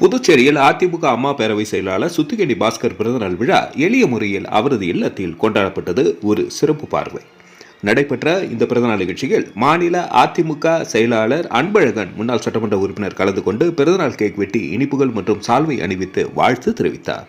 புதுச்சேரியில் அதிமுக அம்மா பேரவை செயலாளர் சுத்திகேணி பாஸ்கர் பிறந்தநாள் விழா எளிய முறையில் அவரது இல்லத்தில் கொண்டாடப்பட்டது ஒரு சிறப்பு பார்வை. நடைபெற்ற இந்த பிறந்தநாள் நிகழ்ச்சியில் மாநில அதிமுக செயலாளர் அன்பழகன் முன்னாள் சட்டமன்ற உறுப்பினர் கலந்து கொண்டு பிறந்தநாள் கேக் வெட்டி இனிப்புகள் மற்றும் சால்வை அணிவித்து வாழ்த்து தெரிவித்தார்.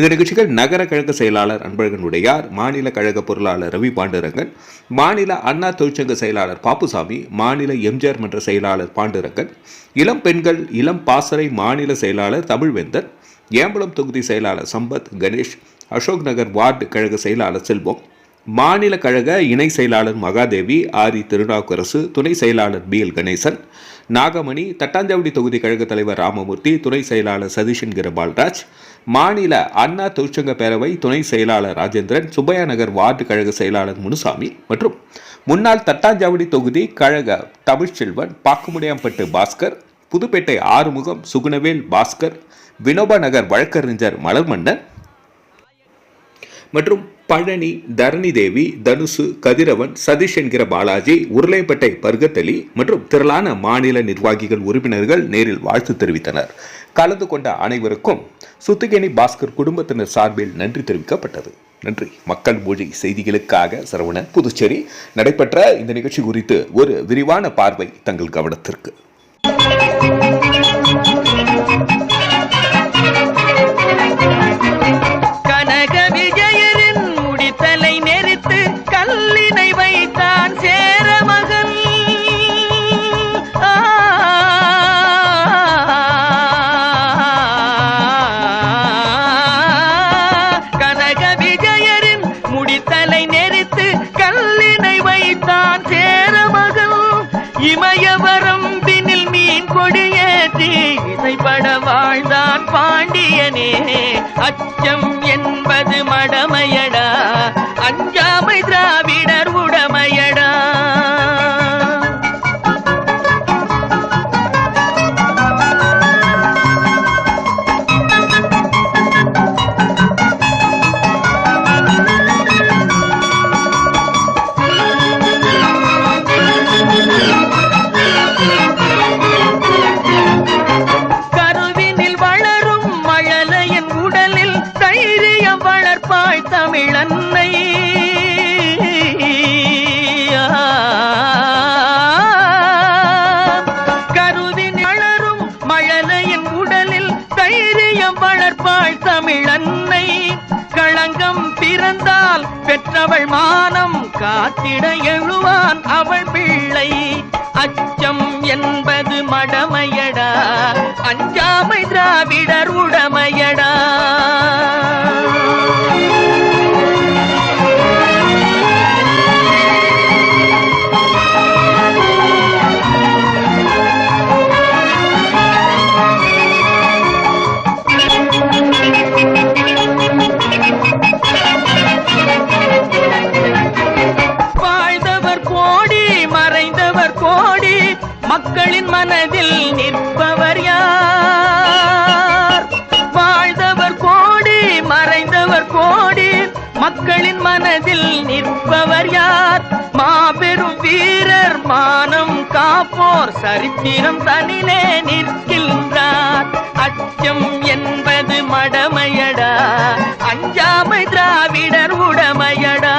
இந்த நிகழ்ச்சிகள் நகர கழக செயலாளர் அன்பழகன் உடையார் மாநில கழக பொருளாளர் ரவி பாண்டுரங்கன் மாநில அண்ணா தொழிற்சங்க செயலாளர் பாப்புசாமி மாநில எம்ஜிஆர் மன்ற செயலாளர் பாண்டுரங்கன் இளம் பெண்கள் இளம் பாசறை மாநில செயலாளர் தமிழ்வேந்தன் ஏம்பலம் தொகுதி செயலாளர் சம்பத் கணேஷ் அசோக் நகர் வார்டு கழக செயலாளர் செல்வம் மாநில கழக இணை செயலாளர் மகாதேவி ஆரி திருநாவுக்கரசு துணை செயலாளர் பி எல் கணேசன் நாகமணி தட்டாஞ்சாவடி தொகுதி கழக தலைவர் ராமமூர்த்தி துணை செயலாளர் சதீஷ் என்கிற பால்ராஜ் மாநில அண்ணா தொழிற்சங்க பேரவை துணை செயலாளர் ராஜேந்திரன் சுப்பையா நகர் வார்டு கழக செயலாளர் முனுசாமி மற்றும் முன்னாள் தட்டாஞ்சாவடி தொகுதி கழக தமிழ்ச்செல்வன் பாக்குமுடியாம்பட்டு பாஸ்கர் புதுப்பேட்டை ஆறுமுகம் சுகுணவேல் பாஸ்கர் வினோபா நகர் வழக்கறிஞர் மலர்மன்னன் மற்றும் பழனி தரணி தேவி தனுசு கதிரவன் சதீஷ் என்கிற பாலாஜி உருளைப்பேட்டை பர்கத்தலி மற்றும் திரளான மாநில நிர்வாகிகள் உறுப்பினர்கள் நேரில் வாழ்த்து தெரிவித்தனர். கலந்து கொண்ட அனைவருக்கும் சுத்துகேணி பாஸ்கர் குடும்பத்தினர் சார்பில் நன்றி தெரிவிக்கப்பட்டது. நன்றி. மக்கள் மொழி செய்திகளுக்காக சரவணன் புதுச்சேரி. நடைபெற்ற இந்த நிகழ்ச்சி குறித்து ஒரு விரிவான பார்வை தங்கள் கவனத்திற்கு. முடித்தலை நெரித்து கல்லினை வைத்தான் சேரமகன் இமயவரம் பின்னில் மீன் கொடியேற்றி இசைப்பட வாழ்ந்தான் பாண்டியனே. அச்சம் என்பது மடமையடா. அஞ்சாமை திராவிடர் உடமையடா. தைரியம் தமிழ் அன்னை. களங்கம் பிறந்தால் பெற்றவள் மானம். காத்திட எழுவான் அவள் பிள்ளை. அச்சம் என்பது மடமையடா. அஞ்சாமை திராவிடர் உடமையடா. நிற்பவர் யார்? மாபெரும் வீரர் மானம் காப்போர் சரித்திரம் தனிலே நிற்கின்றார். அச்சம் என்பது மடமையடா. அஞ்சாமை திராவிடர் உடமையடா.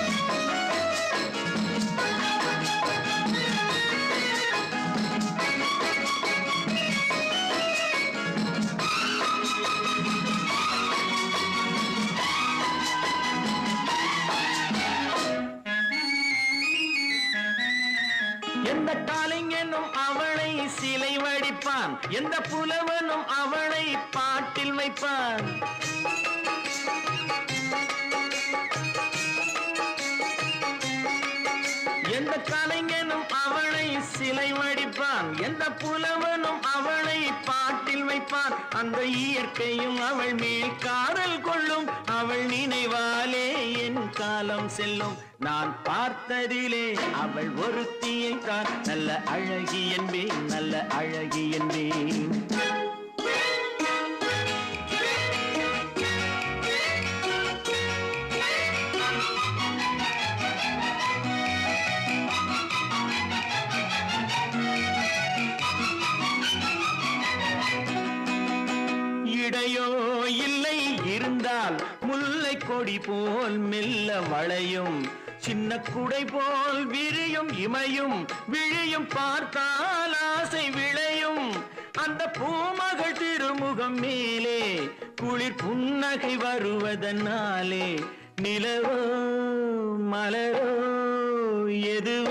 வடிப்பான் எந்த புலவனும் அவளை பாட்டில் வைப்பான். எந்த கலைஞனும் சிலை வடிப்பான் எந்த புலவனும் அவளை பாட்டில் வைப்பான். அந்த இயற்கையும் அவள் மேல் காதல் கொள்ளும். அவள் நினைவாலே என் காலம் செல்லும். நான் பார்த்ததிலே அவள் ஒருத்தியை தான் நல்ல அழகி என்பேன் நல்ல அழகி என்பேன். கோடி போல் மெல்ல வளையும். சின்ன குடை போல் விரியும் இமையும் விழியும் பார்த்தால் ஆசை விளையும். அந்த பூமகள் திருமுகம் மேலே குளிர் புன்னகை வருவதனாலே நிலவோ மலரோ எதுவோ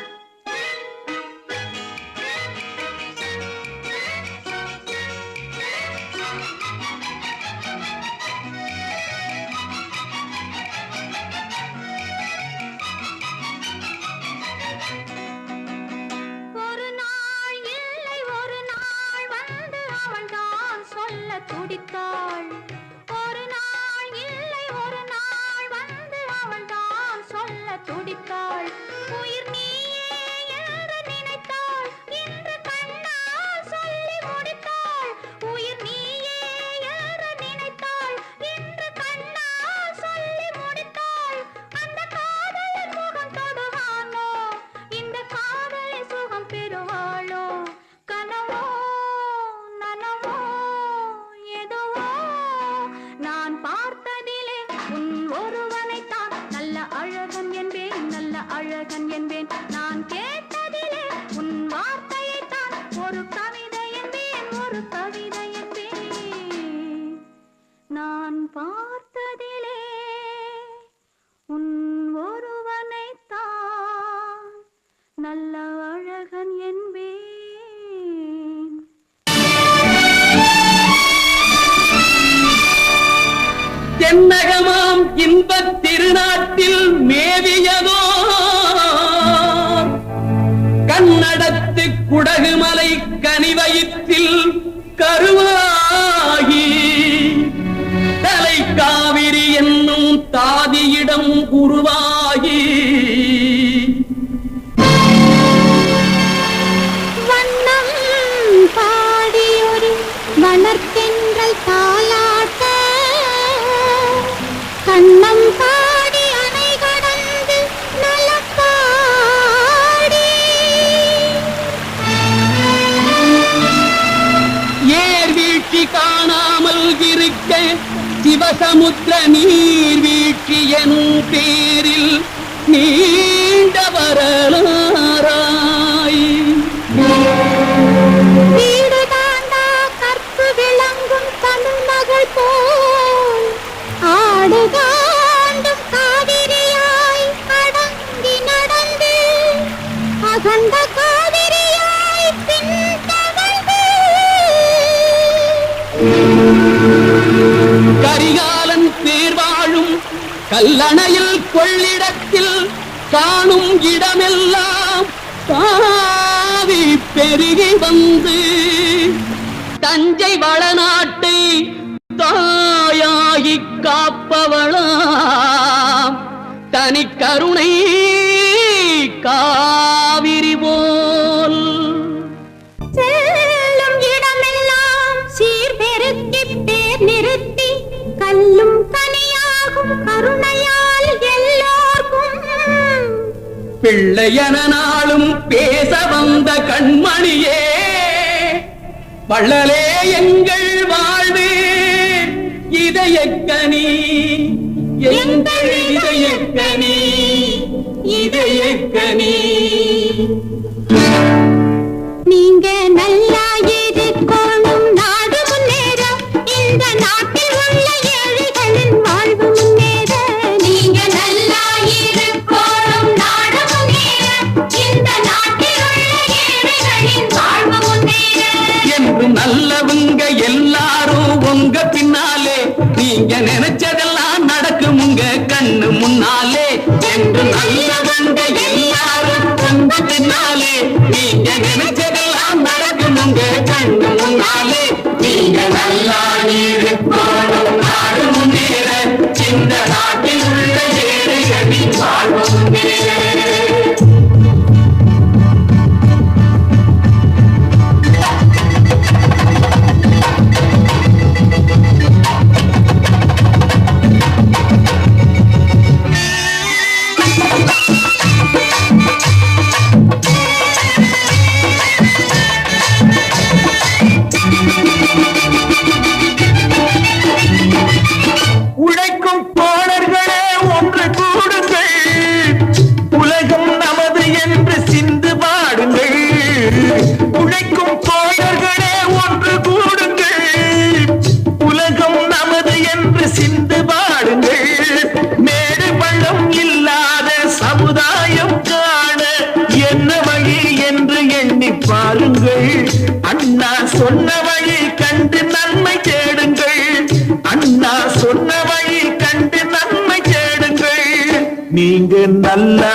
சிவசமுத்திர நீர் வீழ்ச்சி எனும் பேரில் நீண்ட வரலாராய் கற்பு விளங்கும் தமிழ் மகள் போல். ஆடுதான் கல்லணையில் கொள்ளிடத்தில் காணும் இடமெல்லாம் தாவி பெருகி வந்து தஞ்சை வளநாட்டை தாயாகி காப்பவளாம். தனி கருணை பிள்ளையன நாளும் பேச வந்த கண்மணியே வள்ளலே எங்கள் வாழ்வு இதயக்கனி எங்கள் இதயக்கனி இதயக்கனி நீங்க நல்லா இருக்கோ நீங்க நினைச்சதெல்லாம் நடக்கும் உங்க கண்ணு முன்னாலே. என்று நல்லவங்க எல்லாரும் உங்க பின்னாலே. நீங்க நினைச்சதெல்லாம் நடக்கும் உங்க கண்ணு முன்னாலே. நீங்க நல்லா இருக்கணும் நாடு முன்னேற. சின்ன நாட்டில் உள்ள ஏழைகளின் வாழ்வு இங்கு நல்ல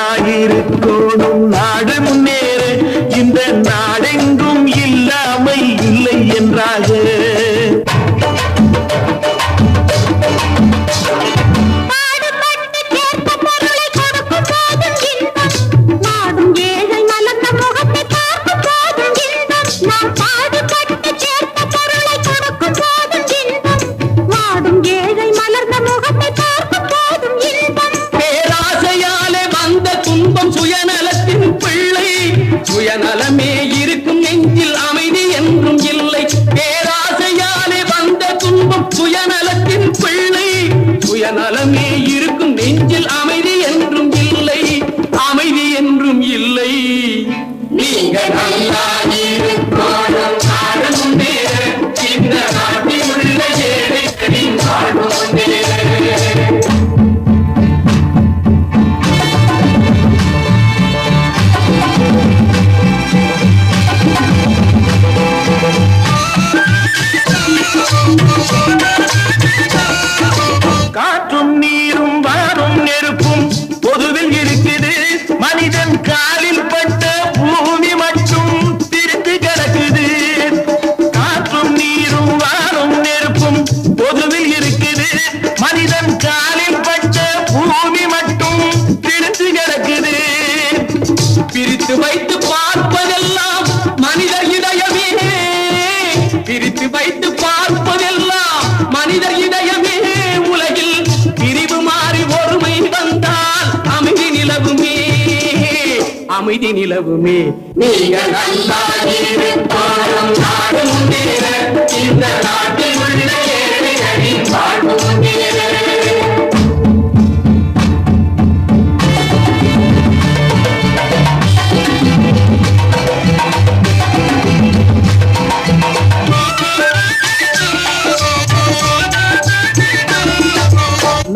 அமைதி நிலவுமே. நீங்கள்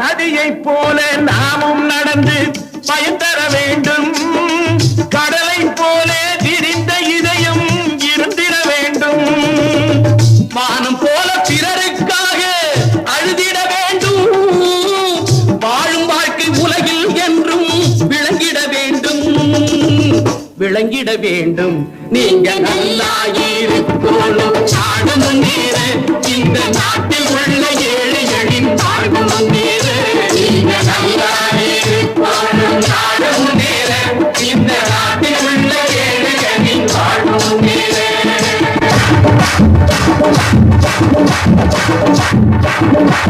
நதியைப் போல நாமும் நடந்து பயன் விட வேண்டும். நீங்க நல்லா இருக்கணும் நாடு முன்னேற இந்த நாட்டில் உள்ள ஏழைகளின் வாழ்வு முன்னேற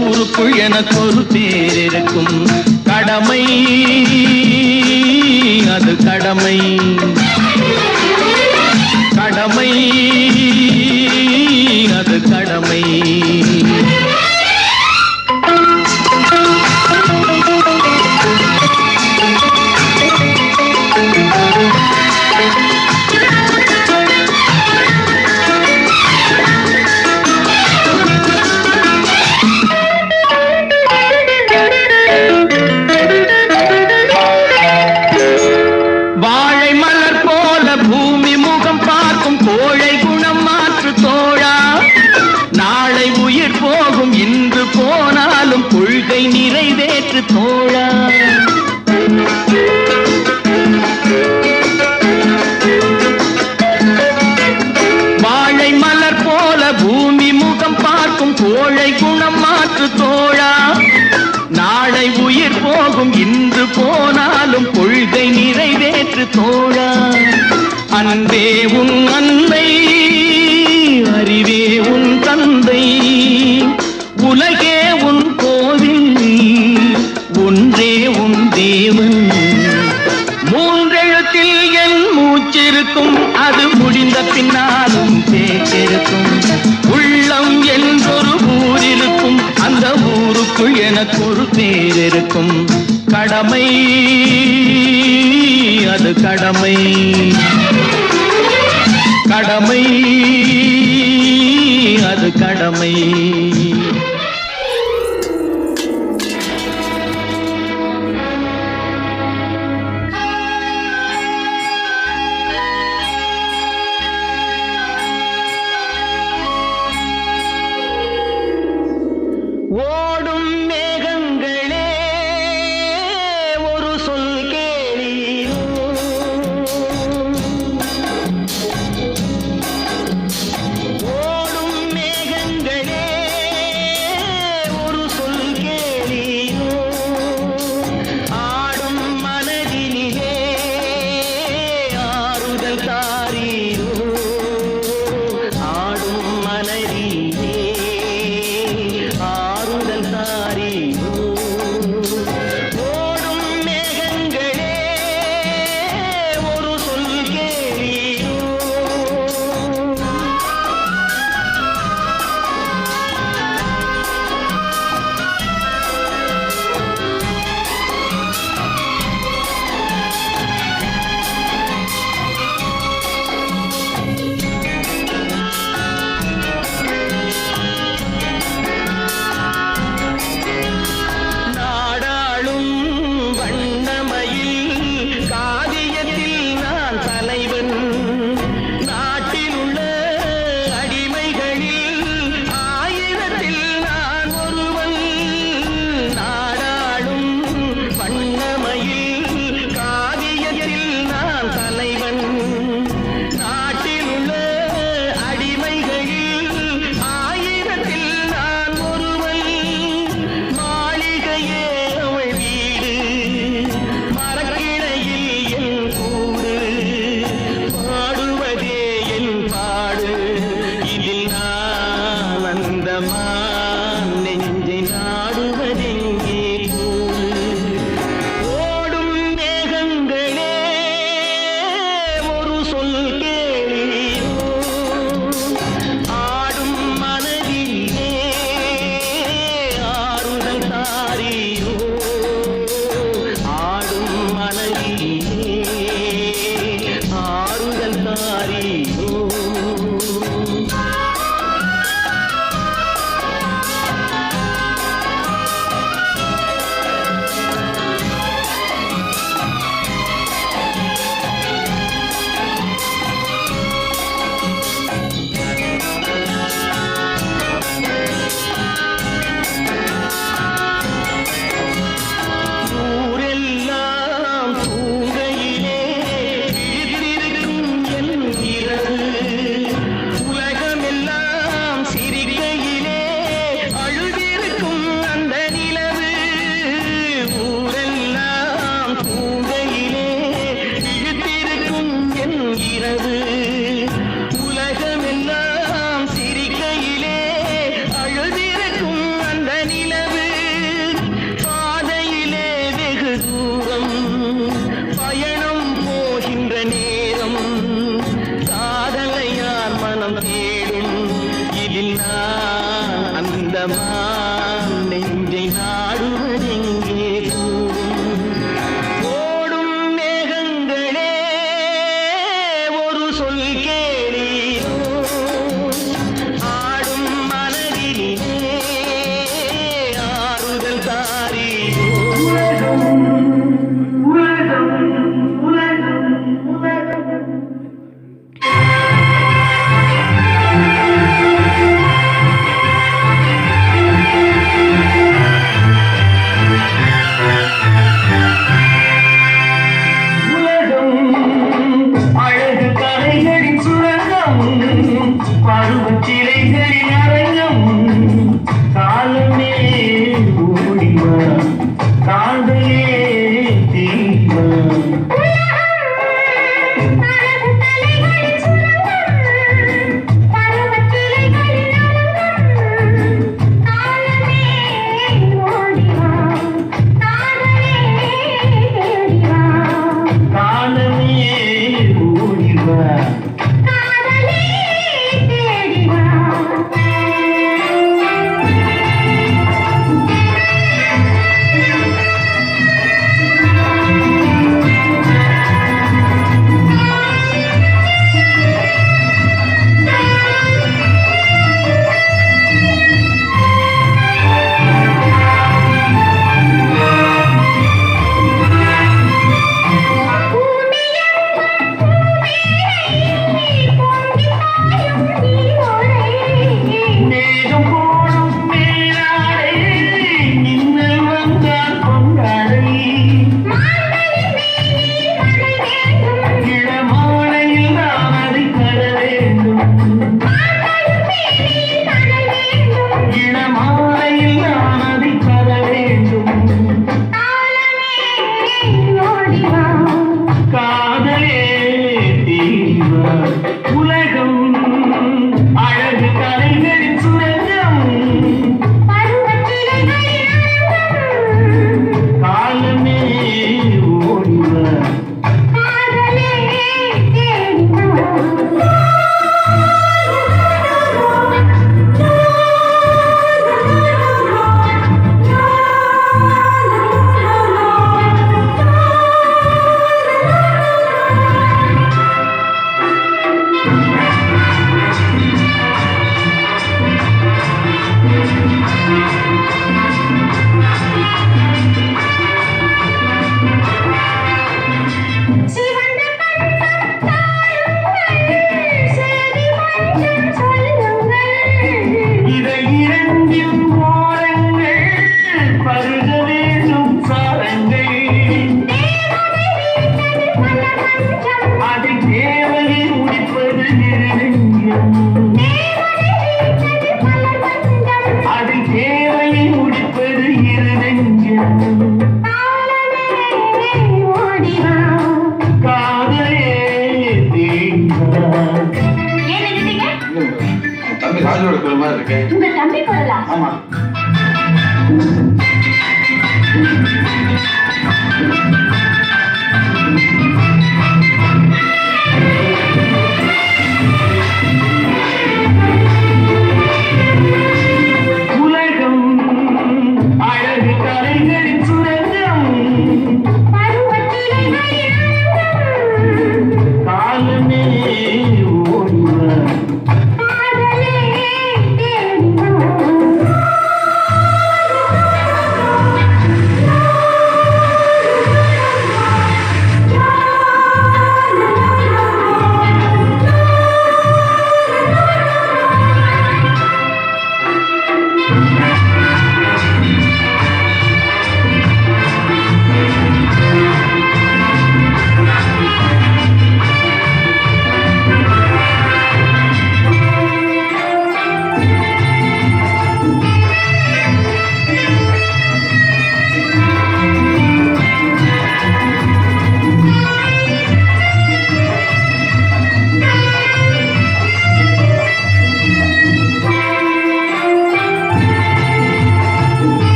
ஊருக்குள் எனக்கு ஒரு பேர் இருக்கும் கடமை அது கடமை. கடமை அது கடமை. தோழை கோழை குணம் மாற்று தோழா. நாளை உயிர் போகும் இன்று போனாலும் கொள்கை நிறைவேற்று தோழ. பேர் இருக்கும். கடமை அது கடமை. கடமை அது கடமை.